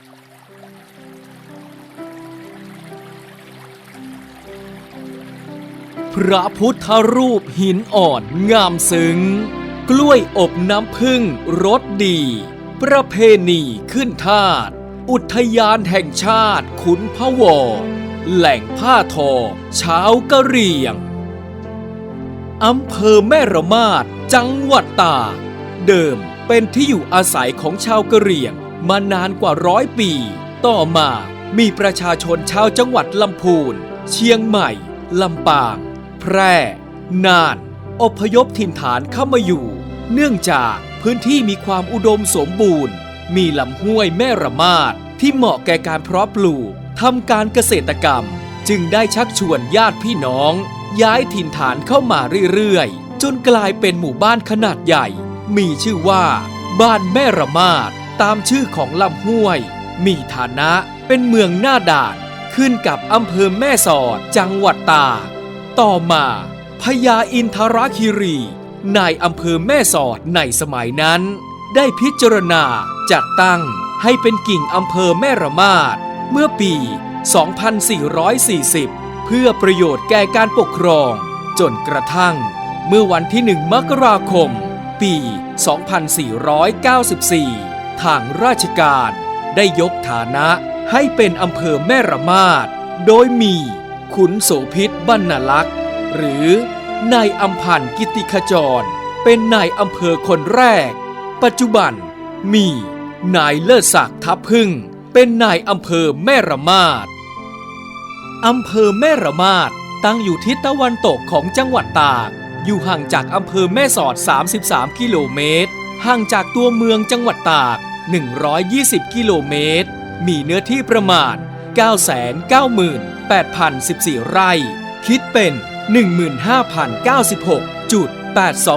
พระพุทธรูปหินอ่อนงามซึ้ง กล้วยอบน้ำผึ้งรสดี ประเพณีขึ้นทาตอุทยานแห่งชาติขุนพะวอแหล่งผ้าทอชาวกะเหรี่ยง อำเภอแม่ระมาดจังหวัดตากเดิมเป็นที่อยู่อาศัยของชาวกะเหรี่ยง มานานกว่าร้อยปี ต่อมามีประชาชนชาวจังหวัดลำพูน เชียงใหม่ ลำปาง แพร่ น่าน อพยพถิ่นฐานเข้ามาอยู่ เนื่องจากพื้นที่มีความอุดมสมบูรณ์ มีลำห้วยแม่ระมาดที่เหมาะแก่การเพาะปลูกทำการเกษตรกรรม จึงได้ชักชวนญาติพี่น้อง ย้ายถิ่นฐานเข้ามาเรื่อยๆ จนกลายเป็นหมู่บ้านขนาดใหญ่ มีชื่อว่า บ้านแม่ระมาด ตามชื่อของลำห้วย มีฐานะเป็นเมืองหน้าด่านขึ้นกับอำเภอแม่สอดจังหวัดตากต่อมาพญาอินทรคิรี นายอำเภอแม่สอดในสมัยนั้น ได้พิจารณาจัดตั้งให้เป็นกิ่งอำเภอแม่ระมาดเมื่อปี 2440 เพื่อประโยชน์แก่การปกครอง จนกระทั่ง เมื่อวันที่ 1 มกราคม ปี 2494 ทางราชการ ได้ยกฐานะให้เป็นอำเภอแม่ระมาดโดยมี ขุนโสพิษบรรณลักษ์ หรือนายอัมพันธ์กิติขจร เป็นนายอำเภอคนแรก ปัจจุบันมีนายเลิศศักดิ์ทับพึ่ง เป็นนายอำเภอแม่ระมาดอำเภอแม่ระมาดตั้งอยู่ทิศตะวันตกของจังหวัดตาก อยู่ห่างจากอำเภอแม่สอด 33 กิโลเมตร ห่างจากตัวเมืองจังหวัดตาก 120 กิโลเมตร มีเนื้อที่ประมาณ 998,014 ไร่ คิดเป็น 15,096จุด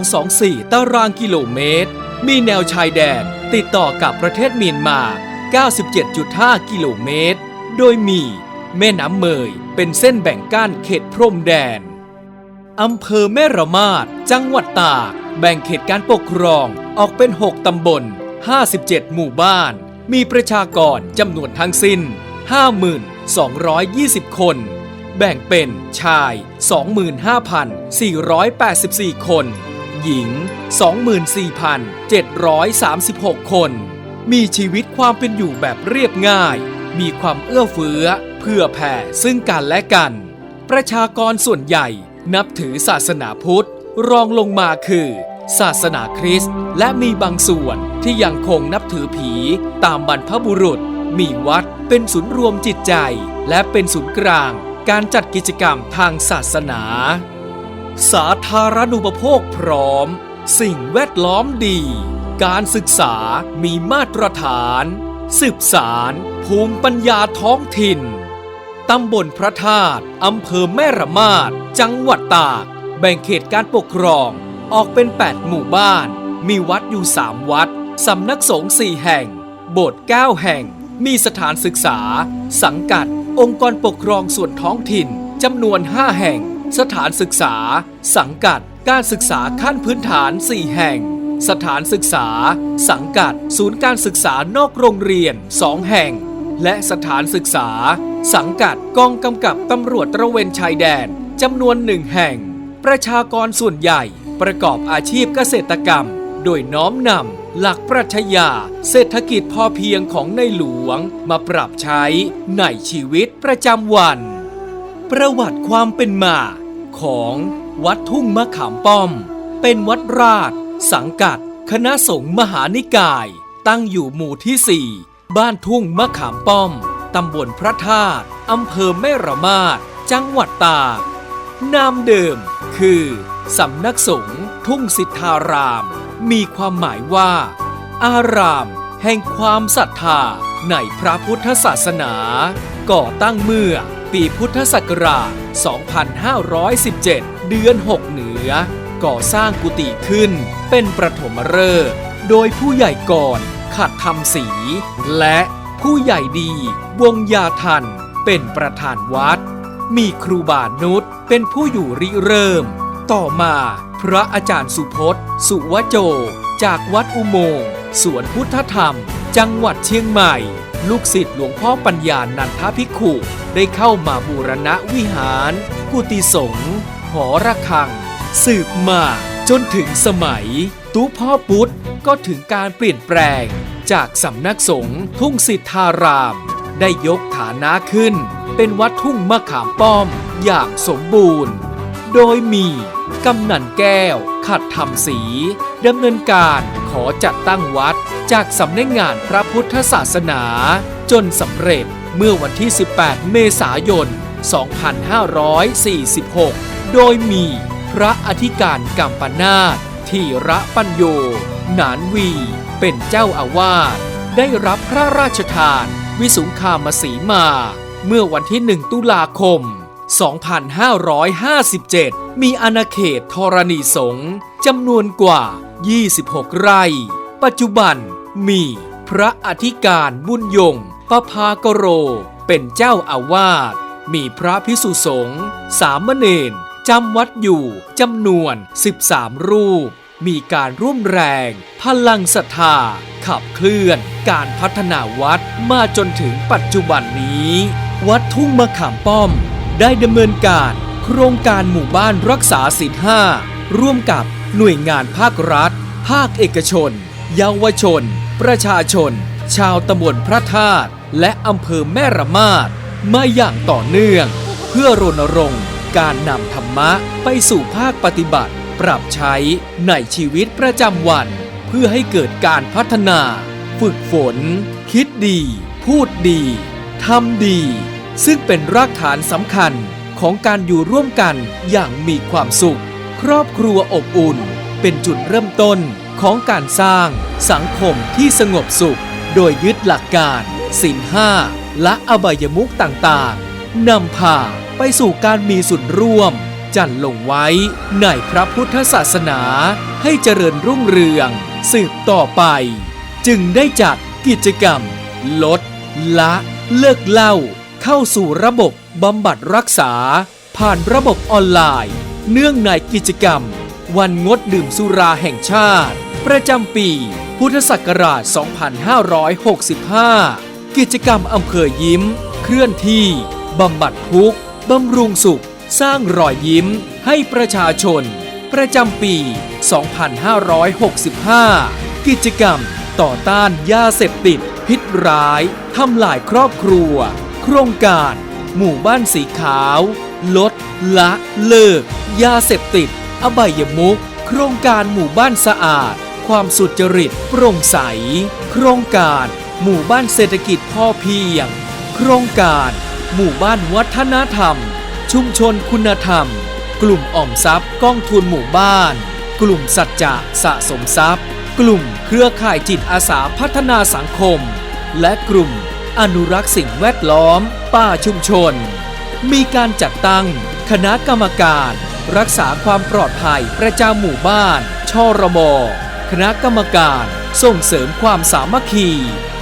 8224 ตารางกิโลเมตร มีแนวชายแดนติดต่อกับประเทศเมียนมา 97.5 กิโลเมตร โดยมีแม่น้ำเมยเป็นเส้นแบ่งกั้นเขตพรมแดน อำเภอแม่ระมาด จังหวัดตาก แบ่งเขตการปกครองออกเป็น 6 ตำบล 57 หมู่บ้าน มีประชากรจำนวนทั้งสิ้น50,220 คน แบ่งเป็นชาย 25,484 คน หญิง 24,736 คน มีชีวิตความเป็นอยู่แบบเรียบง่าย มีความเอื้อเฟื้อ เพื่อแผ่ซึ่งกันและกัน ประชากรส่วนใหญ่ นับถือศาสนาพุทธ รองลงมาคือ ศาสนาคริสต์และมีบางส่วนที่ยังคงนับถือผีตามบรรพบุรุษ มีวัดเป็นศูนย์รวมจิตใจ และเป็นศูนย์กลาง การจัดกิจกรรมทางศาสนา สาธารณูปโภคพร้อม สิ่งแวดล้อมดี การศึกษามีมาตรฐาน สืบสารภูมิปัญญาท้องถิ่น ตำบลพระธาตุอำเภอแม่ระมาด จังหวัดตาก แบ่งเขตการปกครอง ออกเป็น 8 หมู่บ้าน มีวัดอยู่ 3 วัด สำนักสงฆ์4แห่ง โบสถ์9แห่ง มีสถานศึกษา สังกัด องค์กรปกครองส่วนท้องถิ่นจำนวน 5 แห่ง สถานศึกษา สังกัด การศึกษาขั้นพื้นฐาน 4 แห่ง สถานศึกษา สังกัด ศูนย์การศึกษานอกโรงเรียน 2 แห่ง และสถานศึกษา สังกัดกองกำกับตำรวจตระเวนชายแดนจำนวนหนึ่งแห่ง ประชากรส่วนใหญ่ประกอบอาชีพเกษตรกรรม โดยน้อมนำหลักปรัชญาเศรษฐกิจพอเพียงของในหลวงมาปรับใช้ในชีวิตประจำวัน ประวัติความเป็นมาของวัดทุ่งมะขามป้อม เป็นวัดราช สังกัด คณะสงฆ์มหานิกาย ตั้งอยู่หมู่ที่4 บ้านทุ่งมะขามป้อม ตำบลพระธาตุอำเภอแม่ระมาดจังหวัดตาก นามเดิมคือสำนักสงฆ์ทุ่งสิทธาราม มีความหมายว่า อาราม แห่งความศรัทธาในพระพุทธศาสนา ก่อตั้งเมื่อปีพุทธศักราช 2517 เดือน 6 เหนือ ก่อสร้างกุฏิขึ้นเป็นประถมฤกษ์โดยผู้ใหญ่ก่อน ขัดทำสีและผู้ใหญ่ดี วงยาทัน เป็นประธานวัด มีครูบานุษเป็นผู้อยู่ริเริ่ม ต่อมาพระอาจารย์สุพจน์ สุวโจ จากวัดอุโมงค์สวนพุทธธรรม จังหวัดเชียงใหม่ ลูกศิษย์หลวงพ่อปัญญานันทภิกขุ ได้เข้ามาบูรณะวิหาร กุฏิสงฆ์หอระฆัง สืบมาจนถึงสมัย ตู้พ่อพุธก็ถึงการเปลี่ยนแปลง จากสำนักสงฆ์ทุ่งสิทธาราม ได้ยกฐานะขึ้น เป็นวัดทุ่งมะขามป้อมอย่างสมบูรณ์ โดยมีกำนันแก้ว ขัดทำสีดำเนินการขอจัดตั้งวัดจากสำนักงานพระพุทธศาสนา จนสำเร็จเมื่อวันที่ 18 เมษายน 2546 โดยมีพระอธิการกัมปนาต ทีระปัญโย หนานวี เป็นเจ้าอาวาส ได้รับพระราชทาน วิสุงคามสีมา เมื่อวันที่1ตุลาคม 2557 มีอาณาเขตธรณีสงฆ์จำนวนกว่า 26 ไร่ ปัจจุบันมีพระอธิการบุญยงปภากโร เป็นเจ้าอาวาส มีพระพิสุสงฆ์สามเณรจำวัดอยู่จำนวน 13 รูป มีการร่วมแรง พลังศรัทธา ขับเคลื่อน การพัฒนาวัดมาจนถึงปัจจุบันนี้ วัดทุ่งมะขามป้อม ได้ดำเนินการโครงการหมู่บ้านรักษาศีลห้าร่วมกับหน่วยงานภาครัฐ ภาคเอกชน เยาวชน ประชาชน ชาวตำบลพระธาตุและอำเภอแม่ระมาดมาอย่างต่อเนื่อง เพื่อรณรงค์การนำธรรมะไปสู่ภาคปฏิบัติ ปรับใช้ในชีวิตประจำวัน เพื่อให้เกิดการพัฒนา ฝึกฝน คิดดี พูดดีทำดี ซึ่งเป็นรากฐานสำคัญของการอยู่ร่วมกันอย่างมีความสุข ครอบครัวอบอุ่น เป็นจุดเริ่มต้นของการสร้างสังคมที่สงบสุข โดยยึดหลักการศีลห้าและอบายมุขต่างๆนำพาไปสู่การมีส่วนร่วม จันลงไว้ในพระพุทธศาสนาให้เจริญรุ่งเรือง สืบต่อไป จึงได้จัดกิจกรรม ลด ละ เลิกเหล้าเข้าสู่ระบบบำบัดรักษา ผ่านระบบออนไลน์ เนื่องในกิจกรรม วันงดดื่มสุราแห่งชาติ ประจำปี พุทธศักราช 2565 กิจกรรมอำเภอยิ้ม เคลื่อนที่บำบัดทุกข์บำรุงสุข สร้างรอยยิ้มให้ประชาชน ประจำปี 2565 กิจกรรมต่อต้านยาเสพติด พิษร้ายทำลายครอบครัว โครงการ หมู่บ้านสีขาว ลด ละเลิก ยาเสพติด อบายมุขโครงการหมู่บ้านสะอาด ความสุจริตโปร่งใส โครงการ หมู่บ้านเศรษฐกิจพ่อเพียง โครงการ หมู่บ้านวัฒนธรรม ชุมชนคุณธรรม กลุ่มออมทรัพย์กองทุนหมู่บ้าน กลุ่มสัจจะสะสมทรัพย์ กลุ่มเครือข่ายจิตอาสาพัฒนาสังคม และกลุ่มอนุรักษ์สิ่งแวดล้อม ป่าชุมชน มีการจัดตั้ง คณะกรรมการ รักษาความปลอดภัยประจำหมู่บ้าน ชรบคณะกรรมการส่งเสริมความสามัคคี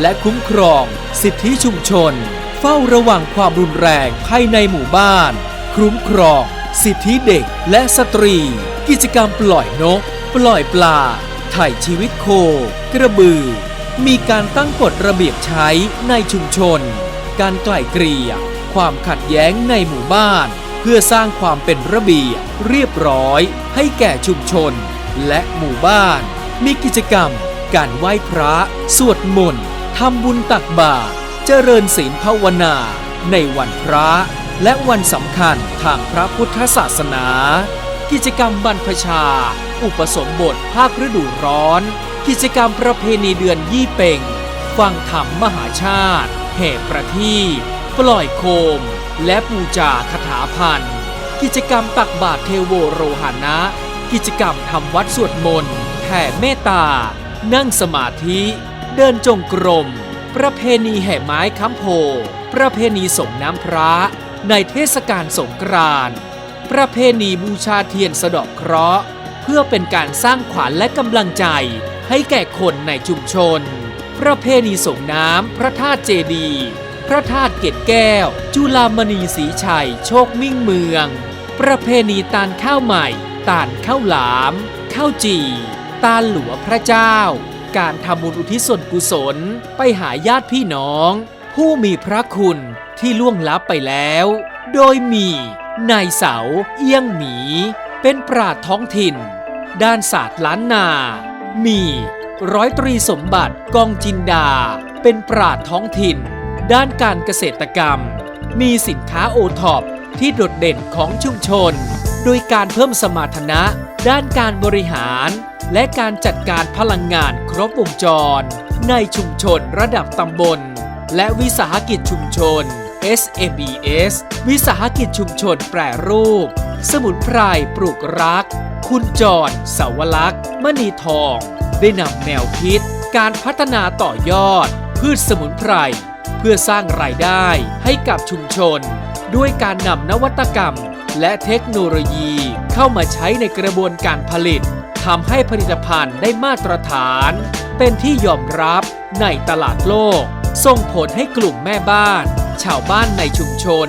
และคุ้มครอง สิทธิชุมชน เฝ้าระวังความรุนแรงภายในหมู่บ้าน คุ้มครอง สิทธิเด็กและสตรี กิจกรรมปล่อยนก ปล่อยปลา ถ่ายชีวิตโค กระบือ มีการตั้งกฎระเบียบใช้ในชุมชน การไกล่เกลี่ย ความขัดแย้งในหมู่บ้าน เพื่อสร้างความเป็นระเบียบเรียบร้อย ให้แก่ชุมชน และหมู่บ้าน มีกิจกรรม การไหว้พระ สวดมนต์ทำบุญตักบาตรเจริญศีลภาวนา ในวันพระ และวันสำคัญทางพระพุทธศาสนา กิจกรรมบรรพชา อุปสมบทภาคฤดูร้อน กิจกรรมประเพณีเดือนยี่เป่ง ฟังธรรมมหาชาติ แห่ประทีปปล่อยโคม และปูจาคาถาพันกิจกรรมตักบาตรเทโวโรหานะ กิจกรรมทำวัดสวดมนต์แผ่เมตตา นั่งสมาธิ เดินจงกรม ประเพณีแห่ไม้ค้ำโพ ประเพณีส่งน้ำพระ ในเทศกาลสงกรานต์ประเพณีบูชาเทียนสะดอกเคราะห์ เพื่อเป็นการสร้างขวัญและกำลังใจให้แก่คนในชุมชน ประเพณีส่งน้ำพระธาตุเจดี พระธาตุเกตแก้ว จุฬามณีศรีชัย โชคมิ่งเมือง ประเพณีตาลข้าวใหม่ ตาลข้าวหลาม ข้าวจี่ ตาลหลวงพระเจ้า การทำบุญอุทิศส่วนกุศล ไปหาญาติพี่น้อง ผู้มีพระคุณที่ล่วงลับไปแล้ว โดยมีนายเสาเอี้ยงหมี เป็นปราดท้องถิ่น ด้านศาสตร์ล้านนา มีร้อยตรีสมบัติกองจินดา เป็นปราดท้องถิ่น ด้านการเกษตรกรรม มีสินค้าโอท็อปที่โดดเด่นของชุมชน โดยการเพิ่มสมรรถนะ ด้านการบริหาร และการจัดการพลังงานครบวงจร ในชุมชนระดับตำบล และวิสาหกิจชุมชน SMES วิสาหกิจชุมชนแปรรูป สมุนไพรปลูกรัก คุณจรสาวลักษณ์มณีทอง ได้นำแนวคิด การพัฒนาต่อยอด พืชสมุนไพร เพื่อสร้างรายได้ให้กับชุมชน ด้วยการนำนวัตกรรม และเทคโนโลยีเข้ามาใช้ในกระบวนการผลิตทำให้ผลิตภัณฑ์ได้มาตรฐาน เป็นที่ยอมรับในตลาดโลก ส่งผลให้กลุ่มแม่บ้าน ชาวบ้านในชุมชน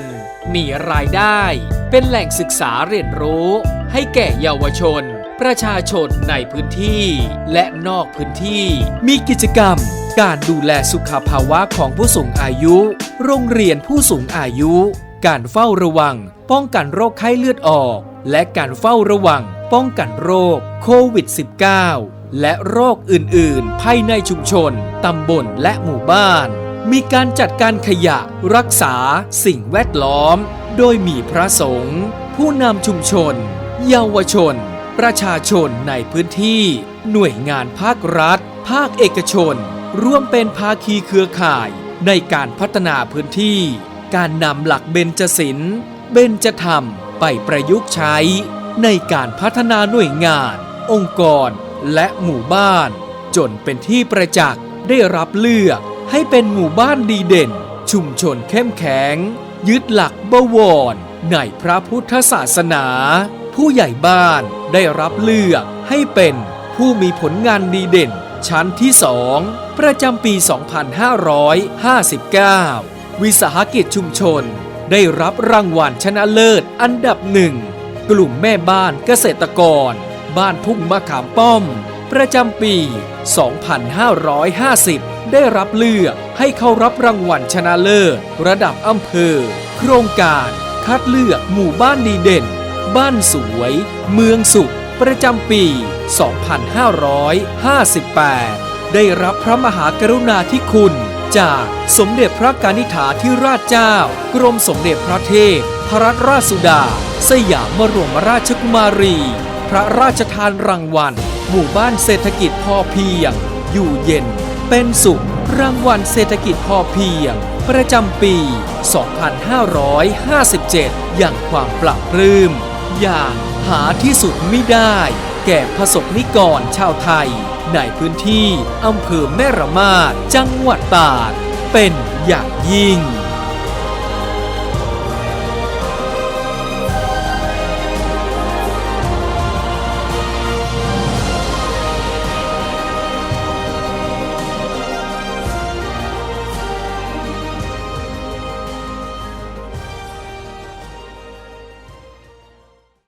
มีรายได้ เป็นแหล่งศึกษาเรียนรู้ ให้แก่เยาวชน ประชาชนในพื้นที่ และนอกพื้นที่ มีกิจกรรม การดูแลสุขภาวะของผู้สูงอายุ โรงเรียนผู้สูงอายุ การเฝ้าระวัง ป้องกันโรคไข้เลือดออก และการเฝ้าระวัง ป้องกันโรคโควิด -19 และโรคอื่นๆ ภายในชุมชน ตำบลและหมู่บ้าน มีการจัดการขยะรักษาสิ่งแวดล้อม โดยมีพระสงฆ์ผู้นำชุมชน เยาวชน ประชาชนในพื้นที่ หน่วยงานภาครัฐ ภาคเอกชน ร่วมเป็นภาคีเครือข่ายในการพัฒนาพื้นที่ การนำหลักเบญจศิลป์ เบญจธรรมไปประยุกต์ใช้ ในการพัฒนาหน่วยงาน องค์กร และหมู่บ้าน จนเป็นที่ประจักษ์ได้รับเลือกให้เป็นหมู่บ้านดีเด่น ชุมชนเข้มแข็ง ยึดหลักบวรในพระพุทธศาสนา ผู้ใหญ่บ้านได้รับเลือกให้เป็นผู้มีผลงานดีเด่น ชั้นที่สองประจำปี 2559 วิสาหกิจชุมชน ได้รับรางวัลชนะเลิศอันดับหนึ่ง กลุ่มแม่บ้านเกษตรกร บ้านทุ่งมะขามป้อม ประจำปี 2550 ได้รับเลือกให้เข้ารับรางวัลชนะเลิศ ระดับอำเภอ โครงการคัดเลือกหมู่บ้านดีเด่น บ้านสวย เมืองสุข ประจำปี 2558 ได้รับพระมหากรุณาธิคุณ จากสมเด็จพระกนิษฐาธิราชเจ้า กรมสมเด็จพระเทพพระราชสุดา สยามบรมราชกุมารี พระราชทานรางวัล หมู่บ้านเศรษฐกิจพอเพียง อยู่เย็น เป็นสุข รางวัลเศรษฐกิจพอเพียง ประจำปี 2557 อย่างความปรับปลื้ม อย่างหาที่สุดไม่ได้ แก่พระสงฆ์นิกรชาวไทย ในพื้นที่อำเภอแม่ระมาดจังหวัดตราดเป็นอย่างยิ่ง